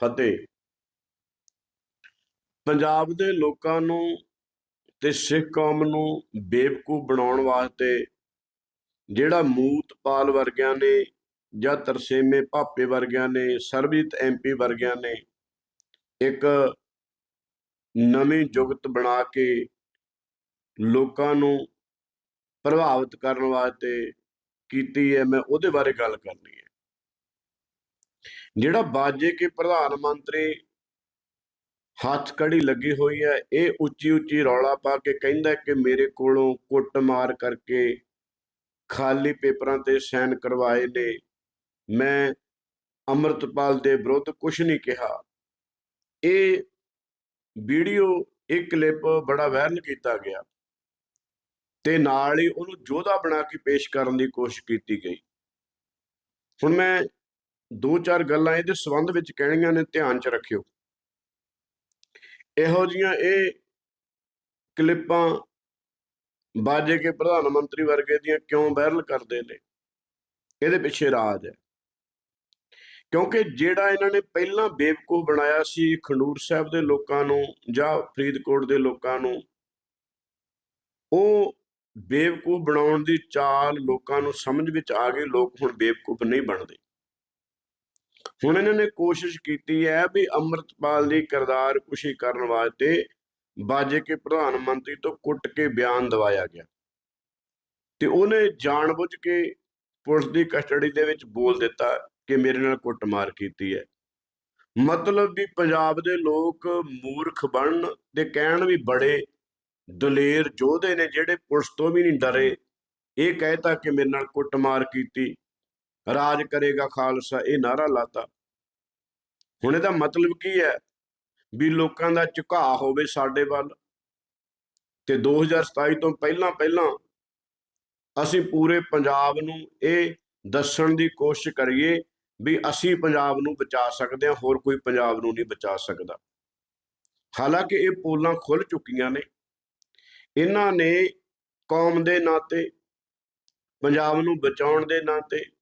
ਫਤਿਹ ਪੰਜਾਬ ਦੇ ਲੋਕਾਂ ਨੂੰ ਤੇ ਸਿੱਖ ਕੌਮ ਨੂੰ ਬੇਵਕੂਫ ਬਣਾਉਣ ਵਾਸਤੇ ਜਿਹੜਾ ਮੂਤਪਾਲ ਵਰਗਿਆਂ ਨੇ ਜਾਂ ਤਰਸੇਮੇ ਭਾਪੇ ਵਰਗਿਆਂ ਨੇ, ਸਰਬਜੀਤ ਐਮਪੀ ਵਰਗਿਆਂ ਨੇ ਇੱਕ ਨਵੀਂ ਜੁਗਤ ਬਣਾ ਕੇ ਲੋਕਾਂ ਨੂੰ ਪ੍ਰਭਾਵਿਤ ਕਰਨ ਵਾਸਤੇ ਕੀਤੀ ਹੈ, ਮੈਂ ਉਹਦੇ ਬਾਰੇ ਗੱਲ ਕਰਨੀ ਹੈ। ਜਿਹੜਾ ਬਾਜੇ ਕੇ ਪ੍ਰਧਾਨ ਮੰਤਰੀ ਹੱਥ ਕੜੀ ਲੱਗੀ ਹੋਈ ਹੈ, ਇਹ ਉੱਚੀ ਉੱਚੀ ਰੌਲਾ ਪਾ ਕੇ ਕਹਿੰਦਾ ਕਿ ਮੇਰੇ ਕੋਲੋਂ ਕੁੱਟਮਾਰ ਕਰਕੇ ਖਾਲੀ ਪੇਪਰਾਂ ਤੇ ਸਾਈਨ ਕਰਵਾਏ ਨੇ। ਮੈਂ ਅਮਰਤਪਾਲ ਦੇ ਵਿਰੁੱਧ ਕੁਝ ਨਹੀਂ ਕਿਹਾ। ਇਹ ਵੀਡੀਓ ਇੱਕ ਕਲਿੱਪ ਬੜਾ ਵਾਇਰਲ ਕੀਤਾ ਗਿਆ ਤੇ ਨਾਲ ਹੀ ਉਹਨੂੰ ਯੋਧਾ ਬਣਾ ਕੇ ਪੇਸ਼ ਕਰਨ ਦੀ ਕੋਸ਼ਿਸ਼ ਕੀਤੀ ਗਈ। ਹੁਣ ਮੈਂ ਦੋ ਚਾਰ ਗੱਲਾਂ ਇਹਦੇ ਸੰਬੰਧ ਵਿੱਚ ਕਹਿਣੀਆਂ ਨੇ, ਧਿਆਨ 'ਚ ਰੱਖਿਓ। ਇਹੋ ਜੀਆਂ ਇਹ ਕਲਿੱਪਾਂ ਬਾਜੇ ਕੇ ਪ੍ਰਧਾਨ ਮੰਤਰੀ ਵਰਗੇ ਦੀਆਂ ਕਿਉਂ ਵਾਇਰਲ ਕਰਦੇ ਨੇ? ਇਹਦੇ ਪਿੱਛੇ ਰਾਜ ਹੈ। ਕਿਉਂਕਿ ਜਿਹੜਾ ਇਹਨਾਂ ਨੇ ਪਹਿਲਾਂ ਬੇਵਕੂਫ ਬਣਾਇਆ ਸੀ ਖੰਡੂਰ ਸਾਹਿਬ ਦੇ ਲੋਕਾਂ ਨੂੰ ਜਾਂ ਫਰੀਦਕੋਟ ਦੇ ਲੋਕਾਂ ਨੂੰ, ਉਹ ਬੇਵਕੂਫ ਬਣਾਉਣ ਦੀ ਚਾਲ ਲੋਕਾਂ ਨੂੰ ਸਮਝ ਵਿੱਚ ਆ ਗਈ, ਲੋਕ ਹੁਣ ਬੇਵਕੂਫ ਨਹੀਂ ਬਣਦੇ। ਹੁਣ ਇਹਨਾਂ ਨੇ ਕੋਸ਼ਿਸ਼ ਕੀਤੀ ਹੈ ਵੀ ਅੰਮ੍ਰਿਤਪਾਲ ਦੀ ਕਿਰਦਾਰ ਕੁਸ਼ੀ ਕਰਨ ਵਾਸਤੇ ਬਾਜੇ ਕੇ ਪ੍ਰਧਾਨ ਮੰਤਰੀ ਤੋਂ ਕੁੱਟ ਕੇ ਬਿਆਨ ਦਵਾਇਆ ਗਿਆ। ਤੇ ਉਹਨੇ ਜਾਣਬੁੱਝ ਕੇ ਪੁਲਿਸ ਦੀ ਕਸਟਡੀ ਦੇ ਵਿੱਚ ਬੋਲ ਦਿੱਤਾ ਕਿ ਮੇਰੇ ਨਾਲ ਕੁੱਟਮਾਰ ਕੀਤੀ ਹੈ। ਮਤਲਬ ਵੀ ਪੰਜਾਬ ਦੇ ਲੋਕ ਮੂਰਖ ਬਣਨ ਤੇ ਕਹਿਣ ਵੀ ਬੜੇ ਦਲੇਰ ਯੋਧੇ ਨੇ ਜਿਹੜੇ ਪੁਲਿਸ ਤੋਂ ਵੀ ਨਹੀਂ ਡਰੇ। ਇਹ ਕਹਿਤਾ ਕਿ ਮੇਰੇ ਨਾਲ ਕੁੱਟਮਾਰ ਕੀਤੀ। ਰਾਜ ਕਰੇਗਾ ਖਾਲਸਾ, ਇਹ ਨਾਰਾ ਲਾਤਾ। ਹੁਣ ਇਹਦਾ ਮਤਲਬ ਕੀ ਹੈ? ਵੀ ਲੋਕਾਂ ਦਾ ਝੁਕਾਅ ਹੋਵੇ ਸਾਡੇ ਵੱਲ। ਤੇ 2027 ਤੋਂ ਪਹਿਲਾਂ ਪਹਿਲਾਂ ਅਸੀਂ ਪੂਰੇ ਪੰਜਾਬ ਨੂੰ ਇਹ ਦੱਸਣ ਦੀ ਕੋਸ਼ਿਸ਼ ਕਰੀਏ ਵੀ ਅਸੀਂ ਪੰਜਾਬ ਨੂੰ ਬਚਾ ਸਕਦੇ ਹਾਂ, ਹੋਰ ਕੋਈ ਪੰਜਾਬ ਨੂੰ ਨਹੀਂ ਬਚਾ ਸਕਦਾ। ਹਾਲਾਂਕਿ ਇਹ ਪੋਲਾਂ ਖੁੱਲ ਚੁੱਕੀਆਂ ਨੇ। ਇਹਨਾਂ ਨੇ ਕੌਮ ਦੇ ਨਾਤੇ, ਪੰਜਾਬ ਨੂੰ ਬਚਾਉਣ ਦੇ ਨਾਤੇ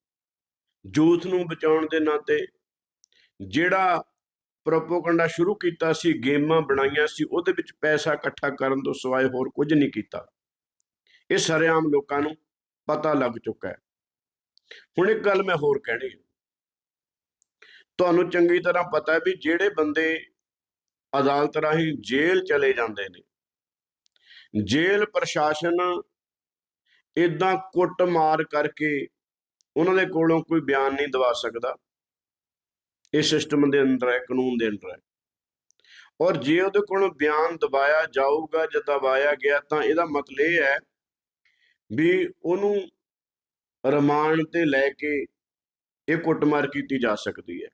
ਜੂਥ ਨੂੰ ਬਚਾਉਣ ਦੇ ਨਾਤੇ ਜਿਹੜਾ ਪ੍ਰੋਪੋਗੰਡਾ ਸ਼ੁਰੂ ਕੀਤਾ ਸੀ, ਗੇਮਾਂ ਬਣਾਈਆਂ ਸੀ, ਉਹਦੇ ਵਿੱਚ ਪੈਸਾ ਇਕੱਠਾ ਕਰਨ ਤੋਂ ਸਿਵਾਏ ਹੋਰ ਕੁਝ ਨਹੀਂ ਕੀਤਾ। ਇਹ ਸਰੇਆਮ ਲੋਕਾਂ ਨੂੰ ਪਤਾ ਲੱਗ ਚੁੱਕਾ ਹੈ। ਹੁਣ ਇੱਕ ਗੱਲ ਮੈਂ ਹੋਰ ਕਹਿਣੀ ਹੈ। ਤੁਹਾਨੂੰ ਚੰਗੀ ਤਰ੍ਹਾਂ ਪਤਾ ਹੈ ਵੀ ਜਿਹੜੇ ਬੰਦੇ ਅਦਾਲਤ ਰਾਹੀਂ ਜੇਲ੍ਹ ਚਲੇ ਜਾਂਦੇ ਨੇ, ਜੇਲ੍ਹ ਪ੍ਰਸ਼ਾਸਨ ਇਦਾਂ ਕੁੱਟ ਮਾਰ ਕਰਕੇ ਉਹਨਾਂ ਦੇ ਕੋਲੋਂ ਕੋਈ ਬਿਆਨ ਨਹੀਂ ਦਵਾ ਸਕਦਾ। ਇਹ ਸਿਸਟਮ ਦੇ ਅੰਦਰ ਹੈ, ਕਾਨੂੰਨ ਦੇ ਅੰਦਰ ਹੈ। ਔਰ ਜੇ ਉਹਦੇ ਕੋਲੋਂ ਬਿਆਨ ਦਬਾਇਆ ਜਾਊਗਾ, ਜਾਂ ਦਬਾਇਆ ਗਿਆ, ਤਾਂ ਇਹਦਾ ਮਤਲਬ ਇਹ ਹੈ ਵੀ ਉਹਨੂੰ ਰਿਮਾਂਡ ਤੇ ਲੈ ਕੇ ਇਹ ਕੁੱਟਮਾਰ ਕੀਤੀ ਜਾ ਸਕਦੀ ਹੈ।